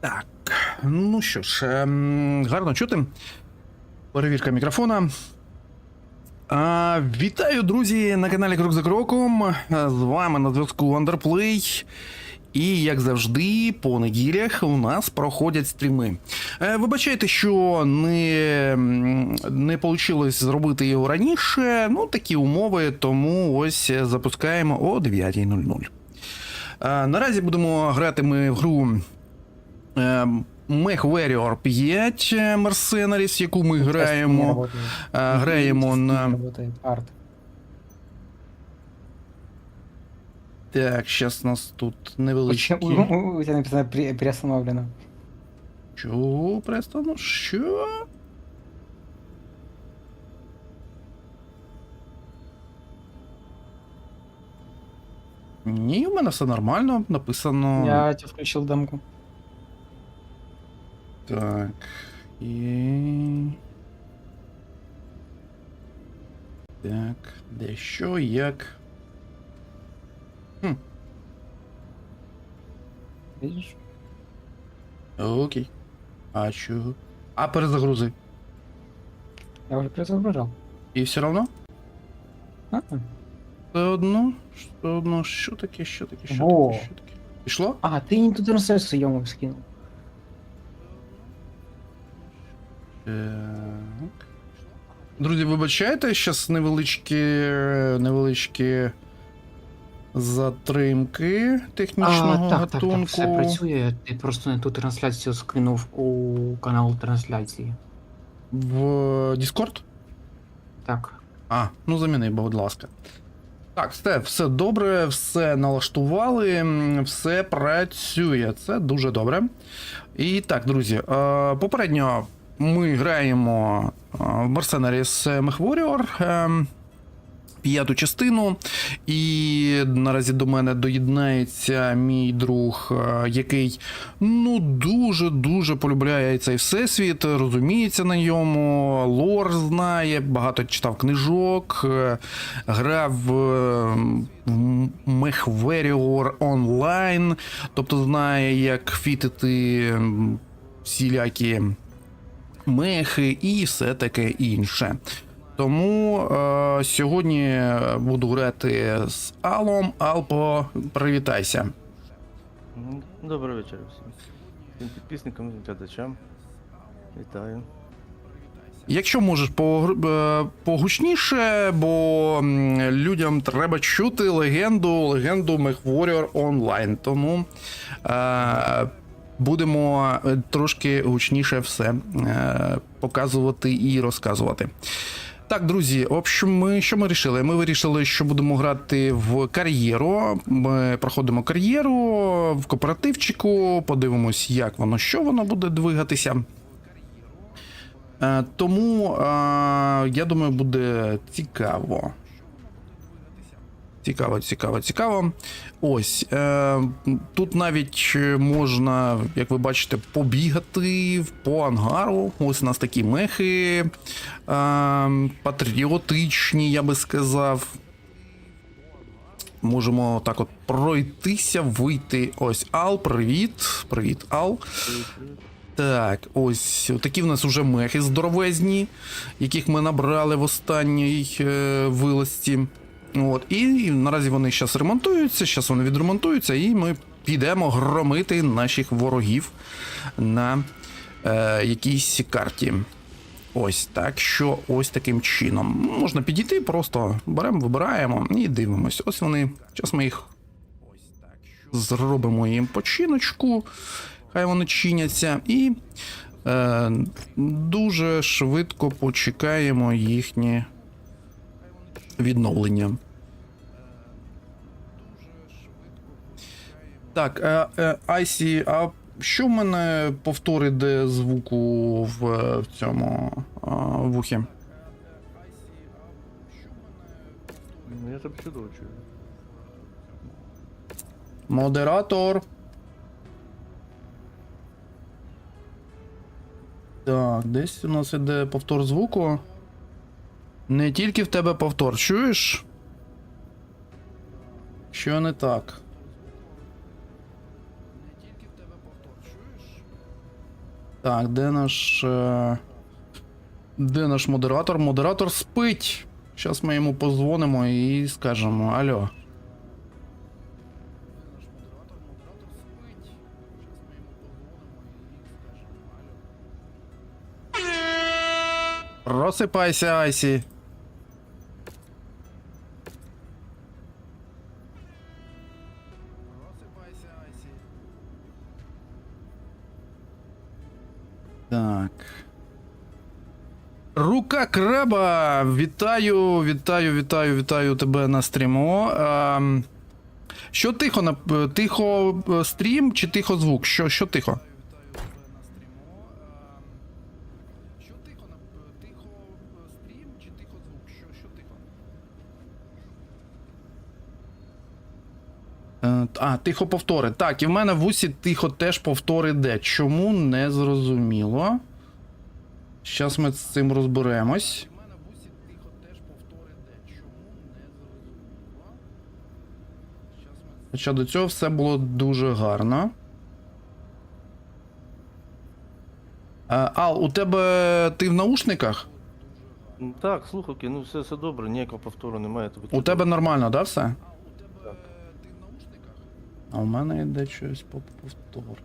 Так, ну що ж, ем, гарно чути. Перевірка мікрофона. А, вітаю, друзі, на каналі Крок за Кроком. З вами на зв'язку Underplay. І, як завжди, по неділях у нас проходять стріми. Е, Вибачайте, що не, не вийшло зробити його раніше. Ну, такі умови, тому ось запускаємо о 9.00. Е, Наразі будемо грати ми в гру Mech Warrior 5 е, Mercenaries, яку ми граємо. Граємо на. Арт. Так, зараз нас тут Почему- невеличкі. У, у- тебя написано при- приостановлено. Чого престано? Що? Ні, у мене все нормально, написано. Я тебе включил демку. Так. І. Так, де що, як. Видишь? Окей. А чого? А перезагрузи. Я уже перезагружал. І все одно? А? Все одно? Все одно, що таке, що таке, що Во. таке, що таке? Пішло? А, ты не ту трансляцию съемок скинул. Так. Друзі, вибачайте, зараз невеличкі, невеличкі затримки технічного а, так, так, так, все працює. Ти просто не ту трансляцію скинув у канал трансляції. В Discord? Так. А, ну заміни, будь ласка. Так, все, все добре, все налаштували, все працює. Це дуже добре. І так, друзі, е, попередньо ми граємо е, в Mercenaries Mech Warrior. П'яту частину, і наразі до мене доєднається мій друг, е, який ну дуже дуже полюбляє цей всесвіт, розуміється на ньому, лор знає, багато читав книжок, е, грав е, в MechWarrior онлайн, тобто знає, як фітити всілякі мехи і все таке інше. Тому е, сьогодні буду грати з Алом. Алпо, привітайся. Добрий вечір всім. Всім підписникам, глядачам. Вітаю. Якщо можеш е, погучніше, бо людям треба чути легенду, легенду MechWarrior онлайн. Тому е, будемо е, трошки гучніше все е, показувати і розказувати. Так, друзі, в общем, ми що ми вирішили? Ми вирішили, що будемо грати в кар'єру. Ми проходимо кар'єру в кооперативчику, подивимось, як воно, що воно буде двигатися. Е, Тому е, я думаю, буде цікаво. Цікаво, цікаво, цікаво. Ось. Е, тут навіть можна, як ви бачите, побігати по ангару. Ось у нас такі мехи. Е, патріотичні, я би сказав. Можемо так от пройтися, вийти. Ось Ал, привіт. Привіт, Ал. Так, ось такі в нас уже мехи здоровезні, яких ми набрали в останній е, вилазці. От, і наразі вони зараз ремонтуються, зараз вони відремонтуються, і ми підемо громити наших ворогів на е, якійсь карті. Ось так що ось таким чином. Можна підійти, просто беремо, вибираємо і дивимось. Ось вони. Зараз ми їх зробимо їм починочку. Хай вони чиняться, і е, дуже швидко почекаємо їхнє відновлення. Так, е, е, Айсі, а що в мене повтор іде звуку в, е, в цьому вухі? Ну, Я тебе чудово чую. Модератор. Так, десь у нас іде повтор звуку. Не тільки в тебе повтор, чуєш? Що не так? Так, де наш. Е... Де наш модератор? Модератор спить. Зараз ми йому позвонимо і скажемо Алло. Просипайся, Айсі. Так. Рука краба! Вітаю, вітаю, вітаю, вітаю тебе на стріму. Ем, що тихо на тихо е, стрім чи тихо звук? Що, що тихо? Е, А, тихо повтори. Так, і в мене в усі тихо теж повтори йде. Чому не зрозуміло? Зараз ми з цим розберемось. У зрозуміло? Хоча до цього все було дуже гарно. Е, Ал, у тебе ти в наушниках? Ну, Так, слухавки, ну все, все добре, ніякого повтору немає. тобі У тебе нормально, да, все? Так. А у мене йде щось по повтор.